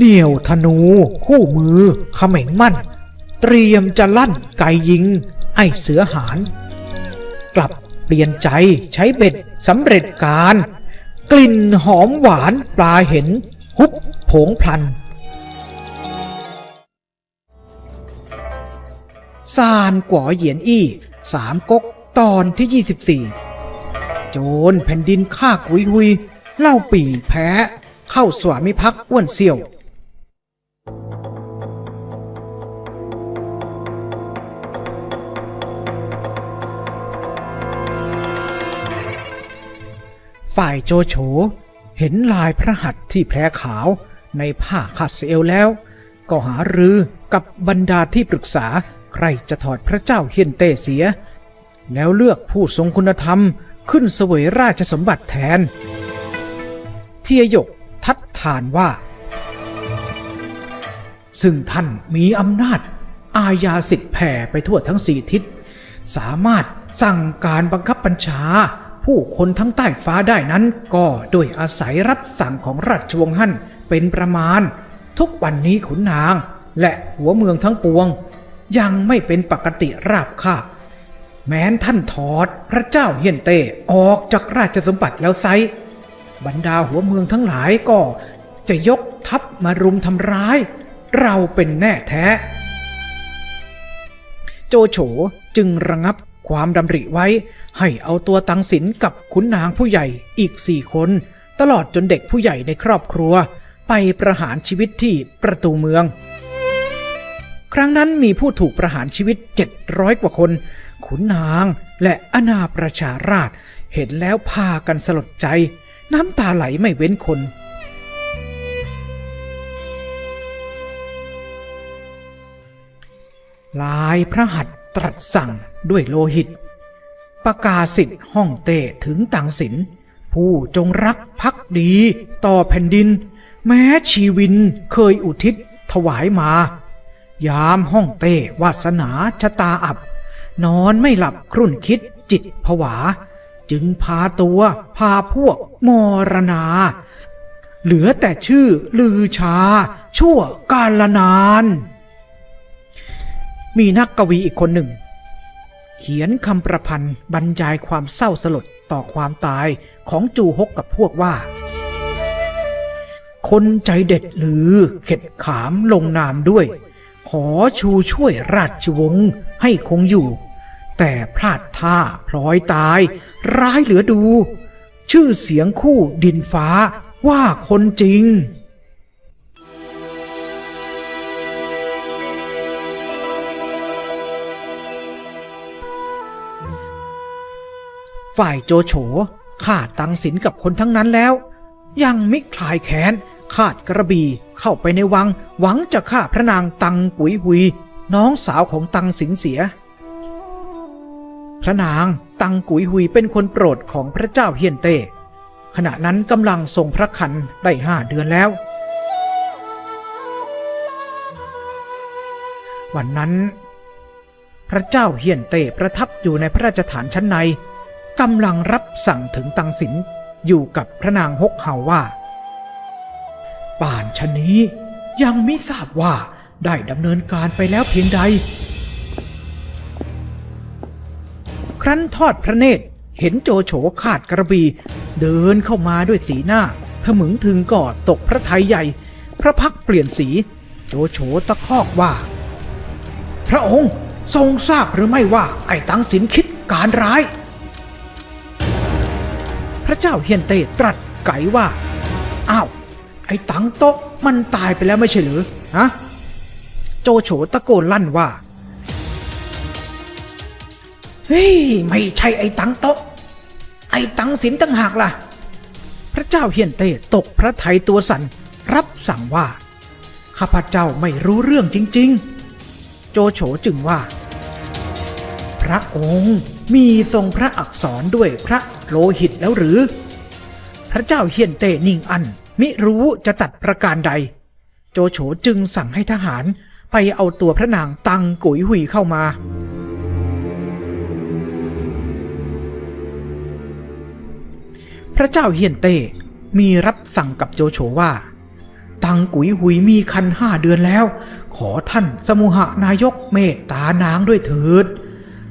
เหนี่ยวธนู คู่มือเขม่งมั่น เตรียมจะลั่นไกยิง ไอเสือหาน กลับเปลี่ยนใจใช้เบ็ดสำเร็จการ กลิ่นหอมหวานปลาเห็นฮุบผงพลันซานกัวเหยียนอี้สามก๊กตอนที่ 24 โจรแผ่นดินข้ากุยหุย เล่าปีแพ้ เข้าสวามิภักดิ์อ้วนเซี่ยว ฝ่ายโจโฉเห็นลายพระหัตถ์ที่แผลขาวในผ้าขัดเซลแล้ว ก็หารือกับบรรดาที่ปรึกษาใครจะถอดพระเจ้าเฮียนเต้เสีย แล้วเลือกผู้ทรงคุณธรรมขึ้นเสวยราชสมบัติแทน เทียยกทัดทานว่า ซึ่งท่านมีอำนาจ อาญาสิทธิ์แผ่ไปทั่วทั้งสี่ทิศ สามารถสั่งการบังคับบัญชา ผู้คนทั้งใต้ฟ้าได้นั้นก็โดยอาศัยรับสั่งของราชวงศ์ฮั่นเป็นประมาณ ทุกวันนี้ขุนนาง และหัวเมืองทั้งปวง ยังไม่เป็นปกติราบคาบแม้นท่านถอดพระเจ้าเฮียนเต้ออกจากราชสมบัติแล้วไซบรรดาหัวเมืองทั้งหลายก็จะยกทัพมารุมทำร้าย เราเป็นแน่แท้ โจโฉจึงระงับ ความดำริไว้ ให้เอาตัวตังสินกับขุนนางผู้ใหญ่อีกสี่คน ตลอดจนเด็กผู้ใหญ่ในครอบครัว ไปประหารชีวิตที่ประตูเมือง ครั้งนั้นมีผู้ถูกประหารชีวิต 700 กว่าคน ขุนนางและอนาประชาราช เห็นแล้วพากันสลดใจ น้ำตาไหลไม่เว้นคนลายพระหัตถ์ ตรัสสั่งด้วยโลหิต ประกาศสิทธิ์ห้องเต้ถึงตังสินผู้จงรักภักดีต่อแผ่นดิน แม้ชีวินเคยอุทิศถวายมา ยามห้องเต้วาสนาชะตาอับ นอนไม่หลับครุ่นคิดจิตผวา จึงพาตัวพาพวกมรณา เหลือแต่ชื่อลือชา ชั่วกาลนาน มีนักกวีอีกคนหนึ่ง เขียนคำประพันธ์บรรยายความเศร้าสลดต่อความตายของจูฮกกับพวกว่า คนใจเด็ดหรือเข็ดขามลงนามด้วย ขอชูช่วยราชวงศ์ให้คงอยู่ แต่พลาดท่าพลอยตาย ร้ายเหลือดู ชื่อเสียงคู่ดินฟ้าว่าคนจริง ฝ่ายโจโฉฆ่าตังสินกับคนทั้งนั้นแล้ว ยังไม่คลายแค้นขาดกระบี่เข้าไปในวัง หวังจะฆ่าพระนางตังกุยหุย น้องสาวของตังสินเสีย พระนางตังกุยหุยเป็นคนโปรดของพระเจ้าเฮียนเต้ขณะนั้นกำลังทรงพระคันได้ห้าเดือนแล้ว วันนั้น พระเจ้าเฮียนเต้ประทับอยู่ในพระราชฐานชั้นใน กำลังรับสั่งถึงตังสินอยู่กับพระนางฮกเฮาว่า ป่านชะนี้ยังไม่ทราบว่าได้ดำเนินการไปแล้วเพียงใด ครั้นทอดพระเนตรเห็นโจโฉขาดกระบีเดินเข้ามาด้วยสีหน้าขมึงถึงก่อตกพระไทยใหญ่ พระพักเปลี่ยนสี โจโฉตะคอกว่า พระองค์ทรงทราบหรือไม่ว่าไอ้ตังสินคิดการร้าย พระเจ้าเฮียนเต้ตรัสไกว่า อ้าว ไอ้ตังโต๊ะมันตายไปแล้วไม่ใช่หรือฮะโจโฉตะโกนลั่นว่า เฮ้ย ไม่ใช่ไอ้ตังโต๊ะไอ้ตังสินตั้งหากล่ะ พระเจ้าเฮียนเต้ตกพระไทยตัวสัน่นรับสั่งว่า ข้าพเจ้าไม่รู้เรื่องจริง ๆ โจโฉจึงว่า พระองค์มีทรงพระอักษรด้วยพระ โลหิตแล้วหรือ พระเจ้าเฮียนเตนิ่งอัน มิรู้จะตัดประการใด โจโฉจึงสั่งให้ทหารไปเอาตัวพระนางตังกุยหุยเข้ามา พระเจ้าเฮียนเต้มีรับสั่งกับโจโฉว่า ตังกุยหุยมีคันห้าเดือนแล้ว ขอท่านสมุหนายกเมตตานางด้วยเถิด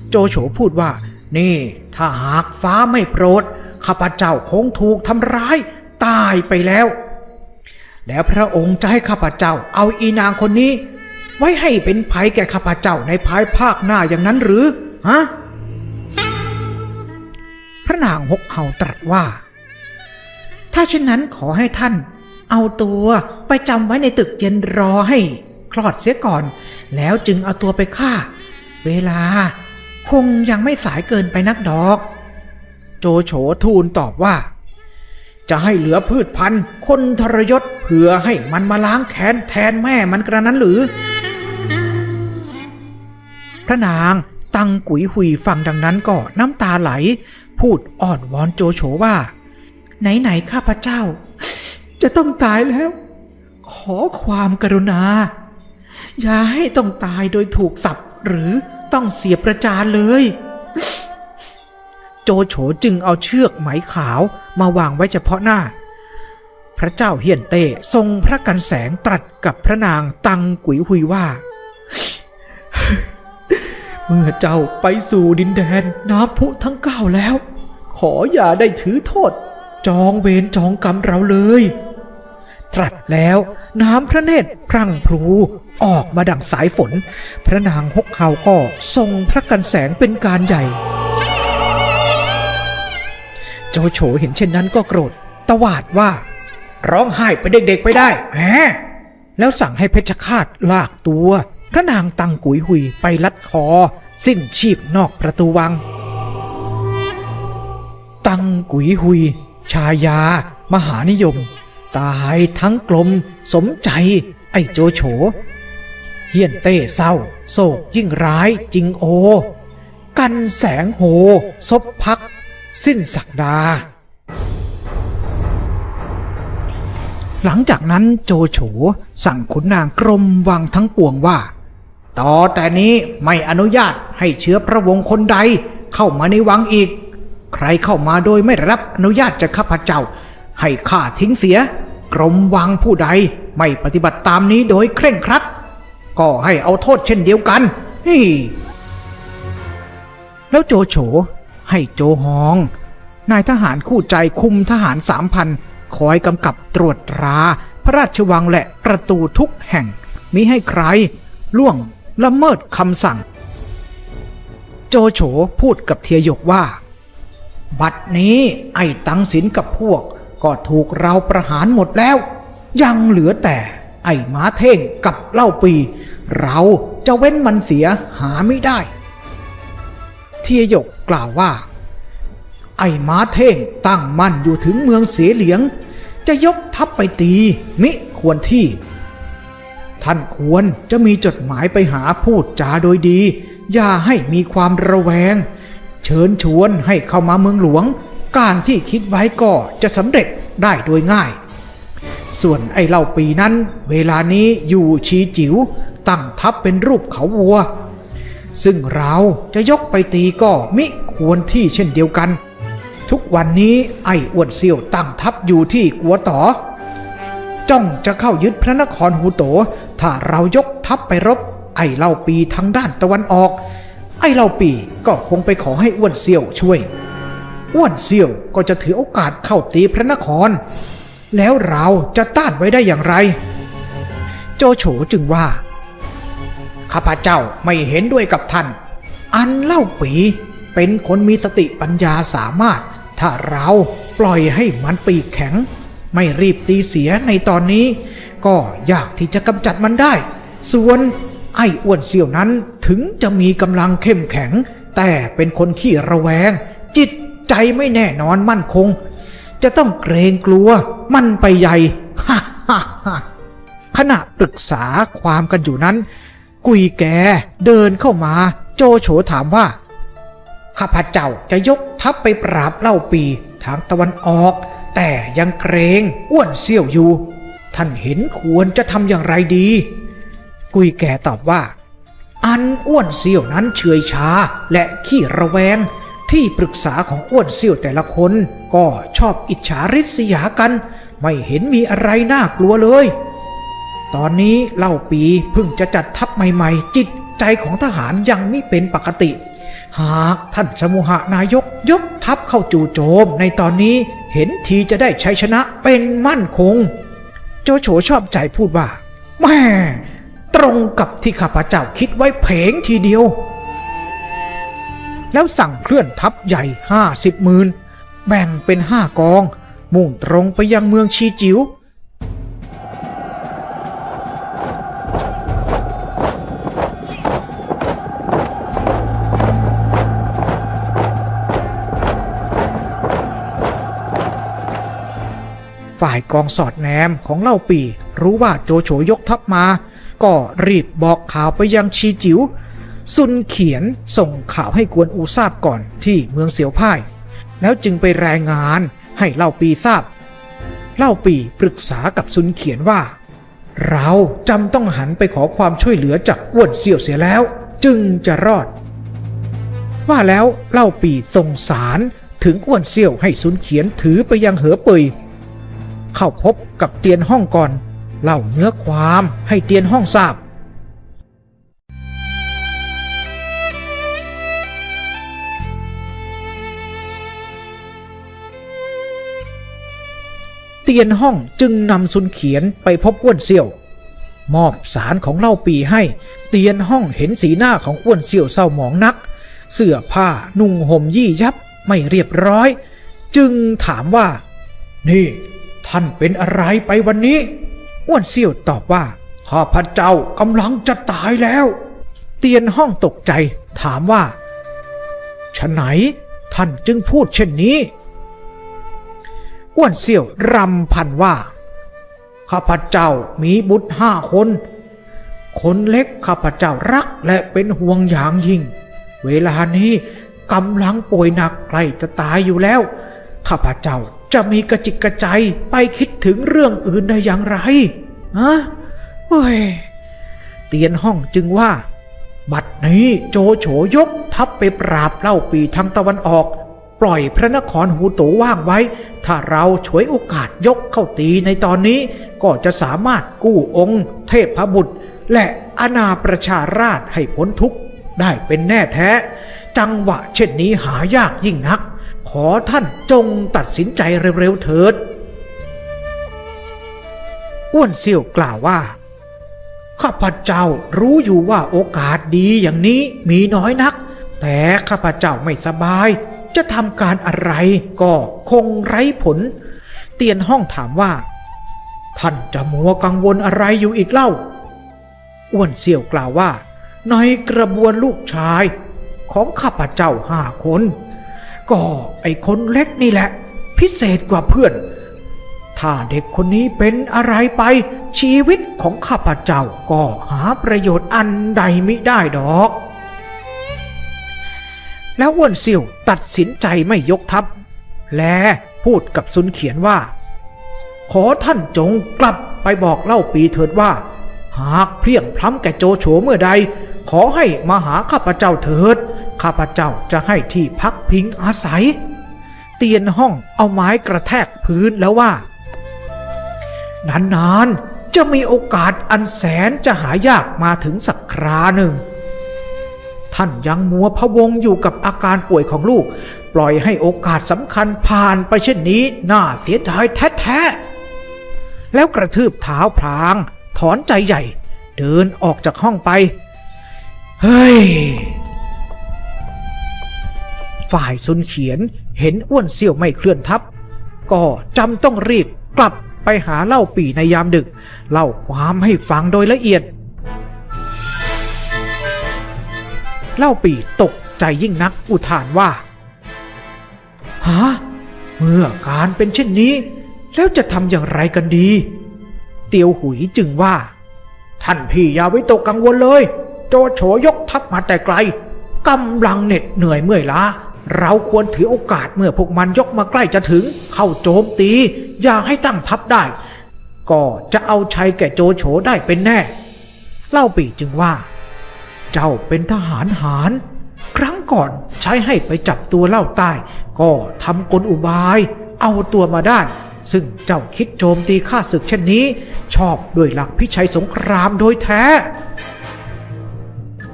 โจโฉพูดว่า นี่ถ้าหากฟ้าไม่โปรด ข้าพเจ้าคงถูกทำร้าย ตายไปแล้ว แล้วพระองค์จะให้ข้าพเจ้าเอาอีนางคนนี้ ไว้ให้เป็นภัยแก่ข้าพเจ้าในภายภาคหน้าอย่างนั้นหรือฮะพระนางฮกเฮาตรัสว่า ถ้าเช่นนั้นขอให้ท่าน เอาตัวไปจำไว้ในตึกเย็นรอให้คลอดเสียก่อน แล้วจึงเอาตัวไปฆ่า เวลา คงยังไม่สายเกินไปนักดอก โจโฉทูลตอบว่า จะให้เหลือพืชพันธุ์ คนทรยศเพื่อให้มันมาล้างแค้นแทนแม่มันกระนั้นหรือ พระนางตังกุยหุยฟังดังนั้นก็น้ำตาไหล พูดอ่อนวอนโจโฉว่า ไหนๆข้าพเจ้า จะต้องตายแล้ว ขอความกรุณา อย่าให้ต้องตายโดยถูกสับหรือ ต้องเสียประจานเลย โจโฉจึงเอาเชือกไหมขาวมาวางไว้เฉพาะหน้า พระเจ้าเฮียนเต้ทรงพระกันแสงตรัสกับพระนางตังกุยหุยว่า เมื่อเจ้าไปสู่ดินแดนน้ำพุทั้งเก้าแล้ว ขออย่าได้ถือโทษ จองเวรจองกรรมเราเลย ตรัสแล้วน้ำพระเนตรพรั่งพรู ออกมาดังสายฝน พระนางฮกเฮาก็ทรงพระกันแสงเป็นการใหญ่โจโฉเห็นเช่นนั้นก็โกรธตวาดว่า ร้องไห้ไปเด็กๆไปได้แหมแล้วสั่งให้เพชฌฆาตลากตัว พระนางตังกุยหุยไปลัดคอ สิ้นชีพนอกประตูวัง ตังกุยหุย ชายา มหานิยม ตายทั้งกลม สมใจ ไอ้โจโฉ ฮียนเต้เศร้า โศกยิ่งร้ายจริงโอ กันแสงโหซบพัก สิ้นศักดา หลังจากนั้นโจโฉสั่งขุนนางกรมวังทั้งปวงว่า ต่อแต่นี้ไม่อนุญาตให้เชื้อพระวงศ์คนใดเข้ามาในวังอีก ใครเข้ามาโดยไม่รับอนุญาตจากข้าพเจ้า ให้ข้าทิ้งเสีย กรมวังผู้ใดไม่ปฏิบัติตามนี้โดยเคร่งครัด ก็ให้เอาโทษเช่นเดียวกันนี่แล้วโจโฉให้โจฮอง นายทหารคู่ใจคุมทหารสามพันคอยกำกับตรวจตรา พระราชวังและประตูทุกแห่งมิให้ใคร ล่วงละเมิดคำสั่ง โจโฉพูดกับเทียยกว่า บัดนี้ไอ้ตังสินกับพวกก็ถูกเราประหารหมดแล้ว ยังเหลือแต่ ไอ้หมาเท่งกับเล่าปี เราจะเว้นมันเสียหาไม่ได้ เทียยกกล่าวว่า ไอ้มาเท่งตั้งมั่นอยู่ถึงเมืองเสียเหลียง จะยกทัพไปตีมิควรที่ ท่านควรจะมีจดหมายไปหาพูดจาโดยดี อย่าให้มีความระแวง เชิญชวนให้เข้ามาเมืองหลวง การที่คิดไว้ก็จะสำเร็จได้โดยง่าย ส่วนไอ้เล่าปีนั้น เวลานี้อยู่ชีจิ๋วตั้งทัพเป็นรูปเขาวัว ซึ่งเราจะยกไปตีก็มิควรที่เช่นเดียวกัน ทุกวันนี้ไอ้อ้วนเซียวตั้งทัพอยู่ที่กัวต่อ จ้องจะเข้ายึดพระนครฮูโต ถ้าเรายกทัพไปรบ ไอ้เล่าปีทางด้านตะวันออก ไอ้เล่าปีก็คงไปขอให้อ้วนเซียวช่วยอ้วนเซียวก็จะถือโอกาสเข้าตีพระนคร แล้วเราจะต้านไว้ได้อย่างไร โจโฉจึงว่า ข้าพเจ้าไม่เห็นด้วยกับท่าน อันเล่าปีเป็นคนมีสติปัญญาสามารถ ถ้าเราปล่อยให้มันปีกแข็ง ไม่รีบตีเสียในตอนนี้ ก็ยากที่จะกำจัดมันได้ ส่วนไอ้อ้วนเสี่ยวนั้นถึงจะมีกำลังเข้มแข็ง แต่เป็นคนขี้ระแวง จิตใจไม่แน่นอนมั่นคง จะต้องเกรงกลัว มันไปใหญ่ฮ่าฮ่าฮ่าขณะปรึกษาความกันอยู่นั้น กุยแกเดินเข้ามา โจโฉถามว่า ข้าพเจ้าจะยกทัพไปปราบเล่าปีทางตะวันออก แต่ยังเกรงอ้วนเซี่ยวอยู่ ท่านเห็นควรจะทำอย่างไรดี กุยแกตอบว่า อันอ้วนเซี่ยวนั้นเฉยชาและขี้ระแวง ที่ปรึกษาของอ้วนเซี่ยวแต่ละคนก็ชอบอิจฉาริษยากัน ไม่เห็นมีอะไรน่ากลัวเลย ตอนนี้เล่าปีเพิ่งจะจัดทัพใหม่ๆ จิตใจของทหารยังไม่เป็นปกติ หากท่านสมุหานายกยกทัพเข้าจู่โจมในตอนนี้เห็นทีจะได้ชัยชนะเป็นมั่นคง โจโฉชอบใจพูดว่าแม่ตรงกับที่ข้าพเจ้าคิดไว้เพงทีเดียว แล้วสั่งเคลื่อนทัพใหญ่ห้าสิบหมื่นแบ่งเป็นห้ากอง มุ่งตรงไปยังเมืองชีจิ๋วฝ่ายกองสอดแนมของเล่าปี รู้ว่าโจโฉยกทัพมา ก็รีบบอกข่าวไปยังชีจิ๋ว ซุนเขียนส่งข่าวให้กวนอูทราบก่อนที่เมืองเสียวพ่าย แล้วจึงไปรายงานให้เล่าปีทราบ เล่าปีปรึกษากับซุนเขียนว่า เราจำต้องหันไปขอความช่วยเหลือจากอ้วนเสี่ยวเสียแล้ว จึงจะรอด ว่าแล้วเล่าปีส่งสารถึงอ้วนเสี่ยวให้ซุนเขียนถือไปยังเหอเปยเข้าพบกับเตียนห้องก่อนเล่าเนื้อความให้เตียนห้องทราบ เตียนห้องจึงนำซุนเขียนไปพบอ้วนเซี่ยว มอบสารของเล่าปีให้ เตียนห้องเห็นสีหน้าของอ้วนเซี่ยวเศร้าหมองนัก เสื้อผ้านุ่งห่มยี่ยับไม่เรียบร้อย จึงถามว่า นี่ ท่านเป็นอะไรไปวันนี้อ้วนเซี่ยวตอบว่าข้าพเจ้ากำลังจะตายแล้ว เตียนห้องตกใจถามว่าฉะไหนท่านจึงพูดเช่นนี้ อ้วนเซี่ยวรำพันว่า ข้าพเจ้ามีบุตรห้าคน คนเล็กข้าพเจ้ารักและเป็นห่วงอย่างยิ่ง เวลานี้กำลังป่วยหนักใกล้จะตายอยู่แล้ว ข้าพเจ้าจะมีกระจิกกระใจไปคิดถึงเรื่องอื่นได้อย่างไรฮะเฮ้ย เตียนห้องจึงว่า บัดนี้โจโฉยกทัพไปปราบเล่าปีทางตะวันออก ปล่อยพระนครหูโตว่างไว้ ถ้าเราฉวยโอกาสยกเข้าตีในตอนนี้ ก็จะสามารถกู้องค์ เทพบุตร และอาณาประชาราชให้พ้นทุกข์ได้เป็นแน่แท้ จังหวะเช่นนี้หายากยิ่งนัก ขอท่านจงตัดสินใจเร็วๆเถิด อ้วนเซี่ยวกล่าวว่า ข้าพเจ้ารู้อยู่ว่าโอกาสดีอย่างนี้มีน้อยนัก แต่ข้าพเจ้าไม่สบาย จะทำการอะไรก็คงไร้ผล เตียนห้องถามว่า ท่านจะมัวกังวลอะไรอยู่อีกเล่า อ้วนเสี่ยวกล่าวว่า ในกระบวนลูกชายของข้าพเจ้าห้าคน ก็ไอคนเล็กนี่แหละ พิเศษกว่าเพื่อน ถ้าเด็กคนนี้เป็นอะไรไป ชีวิตของข้าพเจ้าก็หาประโยชน์อันใดมิได้ดอก แล้วอ้วนเสี่วตัดสินใจไม่ยกทัพ และพูดกับซุนเขียนว่า ขอท่านจงกลับไปบอกเล่าปีเถิดว่า หากเพียงพล้ำแก่โจโฉเมื่อใด ขอให้มาหาข้าพเจ้าเถิด ข้าพเจ้าจะให้ที่พักพิงอาศัย เตียนห้องเอาไม้กระแทกพื้นแล้วว่านานๆจะมีโอกาสอันแสนจะหายากมาถึงสักคราหนึ่ง ท่านยังมัวพะวงอยู่กับอาการป่วยของลูก ปล่อยให้โอกาสสำคัญผ่านไปเช่นนี้ น่าเสียดายแท้ๆ แล้วกระทืบเท้าพลาง ถอนใจใหญ่ เดินออกจากห้องไป เฮ้ย ฝ่ายซุนเขียนเห็นอ้วนเซี่ยวไม่เคลื่อนทัพก็จำต้องรีบกลับไปหาเล่าปีในยามดึก เล่าความให้ฟังโดยละเอียด เล่าปีตกใจยิ่งนักอุทานว่าฮะเมื่อการเป็นเช่นนี้ แล้วจะทำอย่างไรกันดี เตียวหุยจึงว่า ท่านพี่อย่าไว้ตกกังวลเลย โจโฉยกทัพมาแต่ไกลกำลังเหน็ดเหนื่อยเมื่อยล้าเราควรถือโอกาสเมื่อพวกมันยกมาใกล้จะถึง เข้าโจมตี อย่าให้ตั้งทัพได้ ก็จะเอาชัยแก่โจโฉได้เป็นแน่ เล่าปีจึงว่า เจ้าเป็นทหารหาร ครั้งก่อนใช้ให้ไปจับตัวเล่าใต้ ก็ทำกลอุบาย เอาตัวมาได้ ซึ่งเจ้าคิดโจมตีข้าศึกเช่นนี้ ชอบด้วยหลักพิชัยสงครามโดยแท้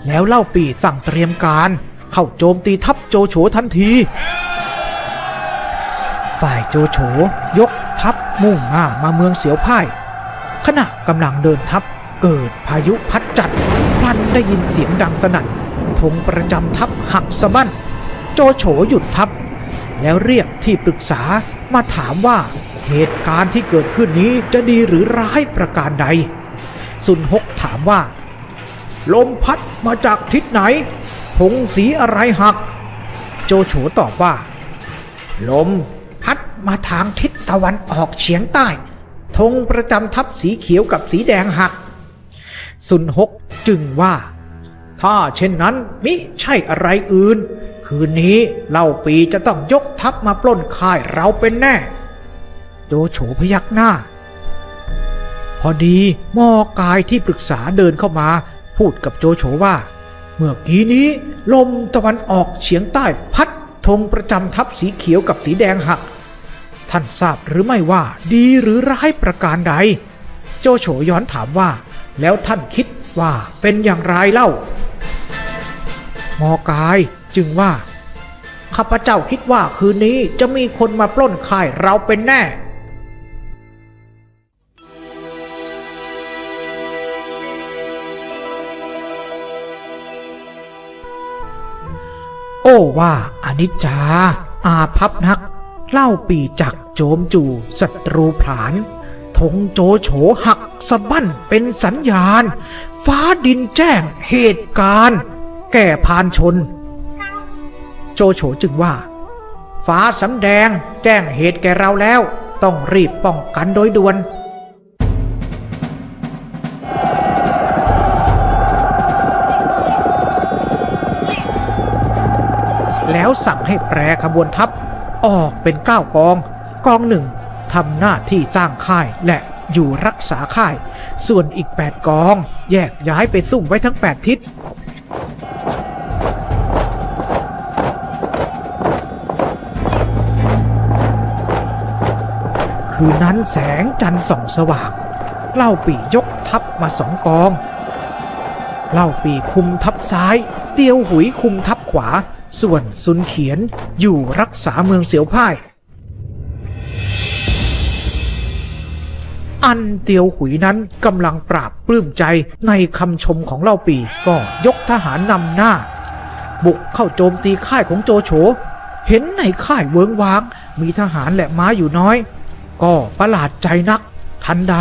แล้วเล่าปีสั่งเตรียมการ เข้าโจมตีทัพโจโฉทันที ฝ่ายโจโฉยกทัพมุ่งหน้ามาเมืองเสียวพ่ายขณะกำลังเดินทัพเกิดพายุพัดจัด ได้ยินเสียงดังสนั่นธงประจำทัพหักสะบั้น โจโฉหยุดทัพ แล้วเรียกที่ปรึกษามาถามว่าเหตุการณ์ที่เกิดขึ้นนี้จะดีหรือร้ายประการใด สุนหกถามว่า ลมพัดมาจากทิศไหนธงสีอะไรหัก โจโฉตอบว่า ลมพัดมาทางทิศตะวันออกเฉียงใต้ธงประจำทัพสีเขียวกับสีแดงหัก สุนหก จึงว่า ถ้าเช่นนั้นมิใช่อะไรอื่น คืนนี้เล่าปีจะต้องยกทัพมาปล้นค่ายเราเป็นแน่ โจโฉพยักหน้า พอดีมอกายที่ปรึกษาเดินเข้ามา พูดกับโจโฉว่า เมื่อกี้นี้ ลมตะวันออกเฉียงใต้พัดธงประจำทัพสีเขียวกับสีแดงหัก ท่านทราบหรือไม่ว่าดีหรือร้ายประการใด โจโฉย้อนถามว่า แล้วท่านคิด ว่าเป็นอย่างไรเล่ามอกายจึงว่า ข้าพเจ้าคิดว่าคืนนี้จะมีคนมาปล้นค่ายเราเป็นแน่โอ้ว่าอนิจจา อาพับนัก เล่าปีจักโจมจู่ศัตรูผลาน ธงโจโฉหักสะบั้นเป็นสัญญาณ ฟ้าดินแจ้งเหตุการณ์ แก่พานชน โจโฉจึงว่า ฟ้าสำแดงแจ้งเหตุแก่เราแล้ว ต้องรีบป้องกันโดยด่วนแล้วสั่งให้แปรขบวนทัพออกเป็นเก้ากอง กองหนึ่ง ทำหน้าที่สร้างค่ายและอยู่รักษาค่าย ส่วนอีก 8 กอง แยกย้ายไปซุ่มไว้ทั้ง 8 ทิศคืนนั้นแสงจันทร์ส่องสว่าง เล่าปียกทัพมาสองกอง เล่าปีคุมทัพซ้าย เตียวหุยคุมทัพขวา ส่วนซุนเขียนอยู่รักษาเมืองเสียวพ่าย อันเตียวหุยนั้นกำลังปราบปลื้มใจในคำชมของเล่าปีก็ยกทหารนำหน้า บุกเข้าโจมตีค่ายของโจโฉเห็นในค่ายเวิงวาง มีทหารและม้าอยู่น้อย ก็ประหลาดใจนัก ทันใด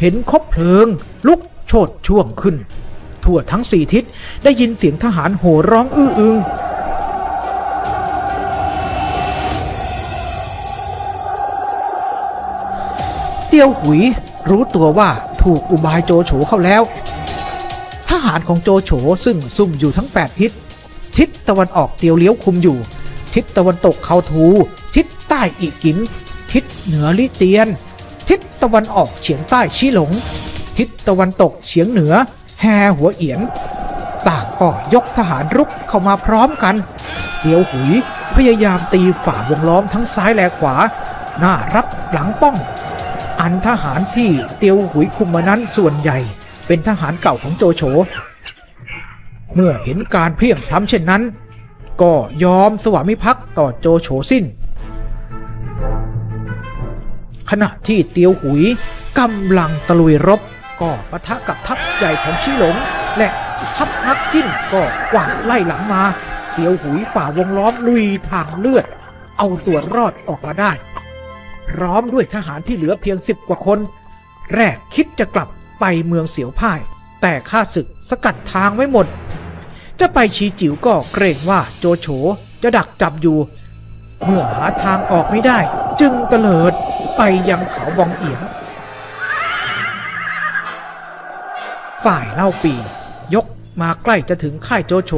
เห็นคบเพลิง ลุกโชดช่วงขึ้น ทั่วทั้งสี่ทิศได้ยินเสียงทหารโห่ร้องอื้ออึง เตียวหุยรู้ตัวว่าถูกอุบายโจโฉเข้าแล้ว ทหารของโจโฉซึ่งซุ่มอยู่ทั้ง 8 ทิศ ทิศตะวันออกเตียวเลี้ยวคุมอยู่ ทิศตะวันตกเขาทู ทิศใต้อีกิน ทิศเหนือลิเตียน ทิศตะวันออกเฉียงใต้ชี้หลง ทิศตะวันตกเฉียงเหนือ แฮหัวเอียน ต่างก็ยกทหารรุกเข้ามาพร้อมกันเตียวหุยพยายามตีฝ่าวงล้อมทั้งซ้ายและขวา หน้ารับหลังป้อง อันทหารที่เตียวหุยคุมมานั้นส่วนใหญ่ เป็นทหารเก่าของโจโฉ เมื่อเห็นการเพลียงพล้ำเช่นนั้น ก็ยอมสวามิภักดิ์ต่อโจโฉสิ้น ขณะที่เตียวหุยกำลังตะลุยรบ ก็ปะทะกับทัพใหญ่ของชิหลง และทัพฮักจิ้นก็กวาดไล่หลังมาเตียวหุยฝ่าวงล้อมลุยทางเลือด เอาตัวรอดออกมาได้ พร้อมด้วยทหารที่เหลือเพียงสิบกว่าคน แรกคิดจะกลับไปเมืองเสียวพ่าย แต่ข้าศึกสกัดทางไว้หมด จะไปชีจิ๋วก็เกรงว่าโจโฉจะดักจับอยู่ เมื่อหาทางออกไม่ได้ จึงเตลิดไปยังเขาบองเอียง ฝ่ายเล่าปียกมาใกล้จะถึงค่ายโจโฉ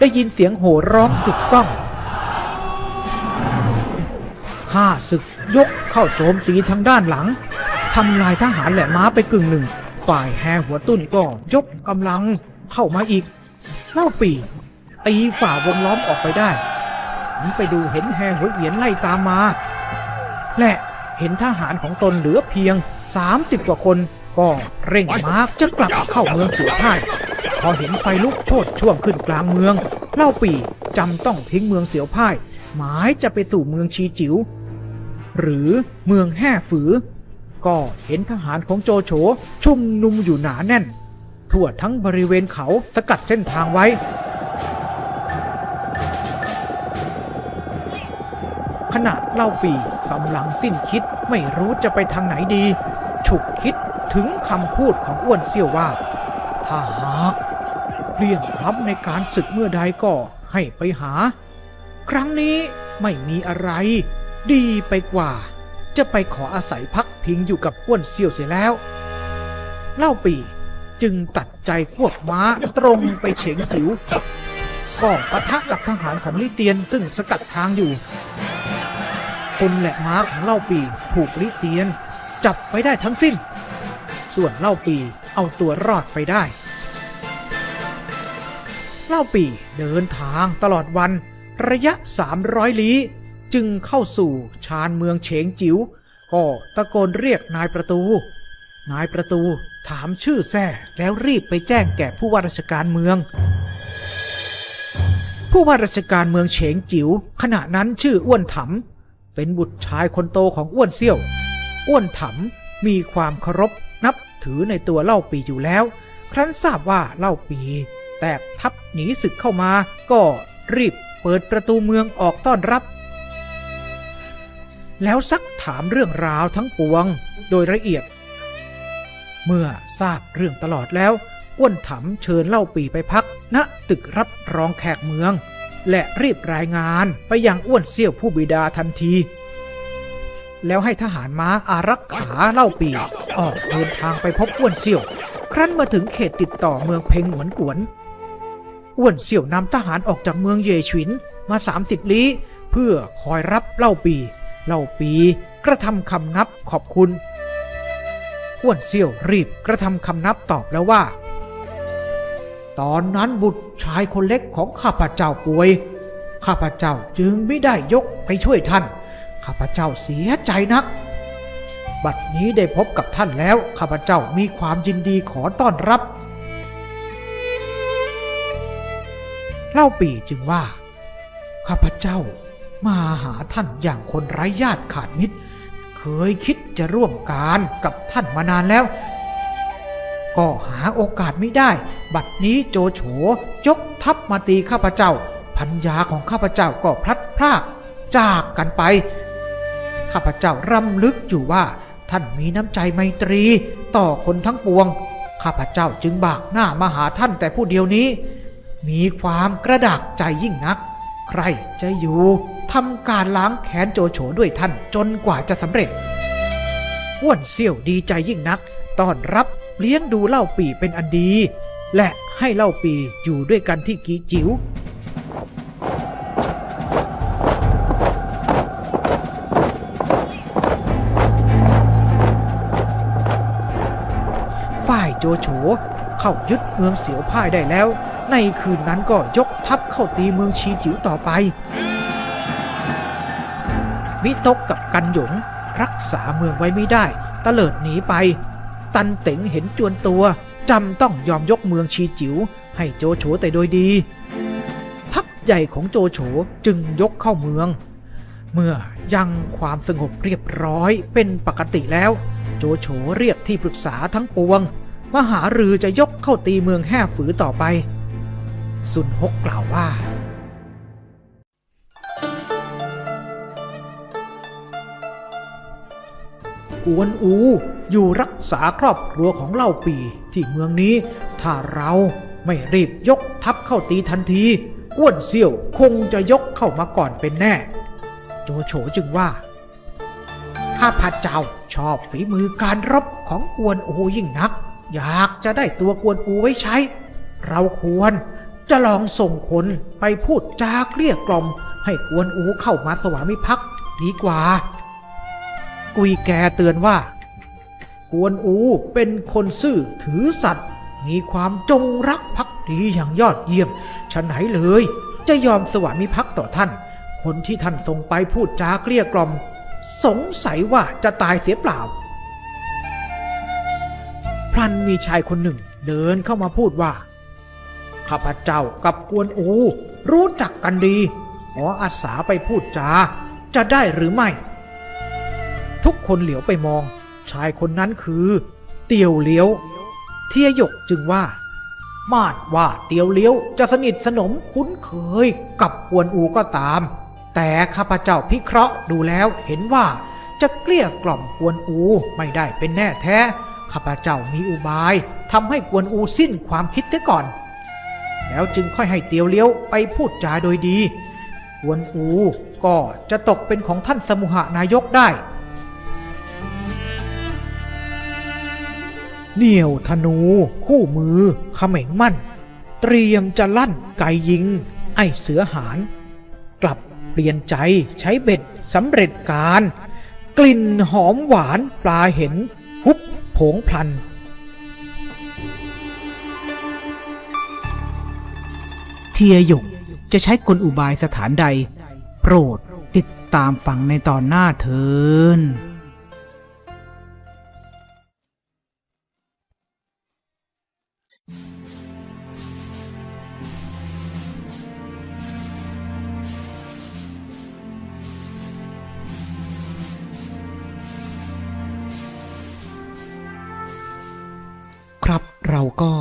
ได้ยินเสียงโห่ร้องกึกก้อง ข้าศึกยกเข้าโจมตีทางด้านหลังทำลายทหารและม้าไปกึ่งหนึ่ง ฝ่ายแฮหัวตุ้นก็ยกกำลังเข้ามาอีกเล่าปีตีฝ่าวงล้อมออกไปได้ผมไปดูเห็นแฮหัวเหวียนไล่ตามมา และเห็นทหารของตนเหลือเพียง 30 กว่าคนก็เร่งมาร์กจะกลับเข้าเมืองเสือพ่าย พอเห็นไฟลุกโชดช่วงขึ้นกลางเมือง เล่าปีจำต้องทิ้งเมืองเสียวพ่าย หมายจะไปสู่เมืองชีจิ๋ว หรือเมืองแห่ฝือ ก็เห็นทหารของโจโฉชุมนุมอยู่หนาแน่น ทั่วทั้งบริเวณเขาสกัดเส้นทางไว้ ขณะเล่าปีกำลังสิ้นคิดไม่รู้จะไปทางไหนดี ฉุกคิดถึงคำพูดของอ้วนเซี่ยวว่า ถ้าหากเพลียงพล้ำในการศึกเมื่อใดก็ให้ไปหา ครั้งนี้ไม่มีอะไร ดีไปกว่า จะไปขออาศัยพักพิงอยู่กับอ้วนเซียวเสียแล้ว เล่าปีจึงตัดใจควบม้าตรงไปเฉงจิ๋วก็ปะทะกับทหารของลิเตียนซึ่งสกัดทางอยู่ คนและม้าของเล่าปีถูกลิเตียน จับไปได้ทั้งสิ้น ส่วนเล่าปีเอาตัวรอดไปได้ เล่าปีเดินทางตลอดวันระยะ 300ลี้ จึงเข้าสู่ชานเมืองเฉงจิ๋วก็ตะโกนเรียกนายประตู นายประตูถามชื่อแท้แล้วรีบไปแจ้งแก่ผู้ว่าราชการเมือง ผู้ว่าราชการเมืองเฉงจิ๋วขณะนั้นชื่ออ้วนถำเป็นบุตรชายคนโตของอ้วนเซี่ยว อ้วนถำมีความเคารพนับถือในตัวเล่าปีอยู่แล้ว ครั้นทราบว่าเล่าปีแตกทัพหนีศึกเข้ามาก็รีบเปิดประตูเมืองออกต้อนรับ แล้วซักถามเรื่องราวทั้งปวงโดยละเอียด เมื่อทราบเรื่องตลอดแล้วอ้วนถำเชิญเล่าปีไปพักณตึกรับรองแขกเมือง และรีบรายงานไปยังอ้วนเซี่ยวผู้บิดาทันที แล้วให้ทหารม้าอารักขาเล่าปีออกเดินทางไปพบอ้วนเซี่ยว ครั้นมาถึงเขตติดต่อเมืองเพ็งเหมือนกวนอ้วนเซี่ยวนำทหารออกจากเมืองเยฉวินมา 30 ลี้ เพื่อคอยรับเล่าปี เล่าปีกระทำคำนับขอบคุณอ้วนเซี่ยวรีบกระทำคำนับตอบแล้วว่า ตอนนั้นบุตรชายคนเล็กของข้าพเจ้าป่วย ข้าพเจ้าจึงไม่ได้ยกไปช่วยท่าน ข้าพเจ้าเสียใจนัก บัดนี้ได้พบกับท่านแล้ว ข้าพเจ้ามีความยินดีขอต้อนรับ เล่าปีจึงว่า ข้าพเจ้า มาหาท่านอย่างคนไร้ญาติขาดมิตร เคยคิดจะร่วมการกับท่านมานานแล้ว ก็หาโอกาสไม่ได้ บัดนี้โจโฉยกทัพมาตีข้าพเจ้า พัญญาของข้าพเจ้าก็พลัดพรากจากกันไป ข้าพเจ้ารำลึกอยู่ว่าท่านมีน้ำใจไมตรีต่อคนทั้งปวง ข้าพเจ้าจึงบากหน้ามาหาท่านแต่ผู้เดียวนี้ มีความกระดากใจยิ่งนัก ใครจะอยู่ ทำการล้างแค้นโจโฉด้วยท่านจนกว่าจะสำเร็จอ้วนเซี่ยวดีใจยิ่งนักต้อนรับเลี้ยงดูเล่าปีเป็นอันดี และให้เล่าปีอยู่ด้วยกันที่กีจิ๋วฝ่ายโจโฉเข้ายึดเมืองเสียวพ่ายได้แล้ว ในคืนนั้นก็ยกทัพเข้าตีเมืองชีจิ๋วต่อไป มิตกกับกันหยง รักษาเมืองไว้ไม่ได้ตะเลิดหนีไป ตันเต๋งเห็นจวนตัวจำต้องยอมยกเมืองชีจิ๋วให้โจโฉแต่โดยดี พักใหญ่ของโจโฉจึงยกเข้าเมือง เมื่อยังความสงบเรียบร้อยเป็นปกติแล้ว โจโฉเรียกที่ปรึกษาทั้งปวงมหารือจะยกเข้าตีเมืองแห่ฝือต่อไป สุนฮกกล่าวว่า กวนอู อยู่รักษาครอบครัวของเล่าปีที่เมืองนี้ ถ้าเราไม่รีบยกทัพเข้าตีทันที อ้วนเซี่ยวคงจะยกเข้ามาก่อนเป็นแน่ โจโฉจึงว่า ข้าพเจ้าชอบฝีมือการรบของกวนอูยิ่งนัก อยากจะได้ตัวกวนอูไว้ใช้ เราควรจะลองส่งคนไปพูดจาเกลี้ยกล่อม ให้กวนอูเข้ามาสวามิภักดิ์ดีกว่า กุยแกเตือนว่า กวนอูเป็นคนซื่อถือสัตย์มีความจงรักภักดีอย่างยอดเยี่ยมฉะไหนเลย จะยอมสวามิภักดิ์ต่อท่าน คนที่ท่านส่งไปพูดจาเกลี้ยกล่อม สงสัยว่าจะตายเสียเปล่า พลันมีชายคนหนึ่งเดินเข้ามาพูดว่า ข้าพเจ้ากับกวนอู รู้จักกันดีขออาสาไปพูดจา จะได้หรือไม่ ทุกคนเหลียวไปมอง ชายคนนั้นคือ เตียวเลี้ยว เทียหยกจึงว่า มาดว่าเตียวเลี้ยวจะสนิทสนมคุ้นเคยกับกวนอูก็ตาม แต่ข้าพเจ้าพิเคราะห์ดูแล้วเห็นว่าจะเกลี้ยกล่อมกวนอูไม่ได้เป็นแน่แท้ข้าพเจ้ามีอุบายทำให้กวนอูสิ้นความคิดเสียก่อน แล้วจึงค่อยให้เตียวเลี้ยวไปพูดจาโดยดีกวนอูก็จะตกเป็นของท่านสมุหานายกได้ เหนี่ยวธนู คู่มือเขม็งมั่น เตรียมจะลั่นไกยิง ไอเสือหาน กลับเปลี่ยนใจใช้เบ็ดสำเร็จการ กลิ่นหอมหวานปลาเห็นฮุบผงพลันเทียหยกจะใช้กลอุบายสถานใด โปรดติดตามฟังในตอนหน้าเทิน ครับเราก็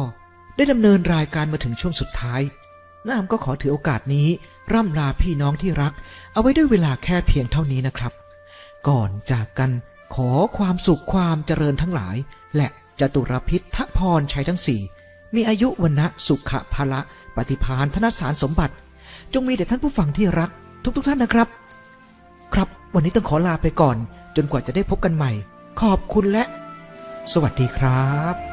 ได้ดำเนินรายการมาถึงช่วงสุดท้ายน้ามก็ขอถือโอกาสนี้ ร่ำลาพี่น้องที่รัก เอาไว้ด้วยเวลาแค่เพียงเท่านี้นะครับ ก่อนจากกันขอความสุขความเจริญทั้งหลาย และจตุรพิษทพรชัยทั้งสี่มีอายุวันนะสุขะพละ ปฏิพานธนสารสมบัติ จงมีแต่ท่านผู้ฟังที่รัก ทุกๆทท่านนะครับ ครับวันนี้ต้องขอลาไปก่อน จนกว่าจะได้พบกันใหม่ ขอบคุณและ สวัสดีครับ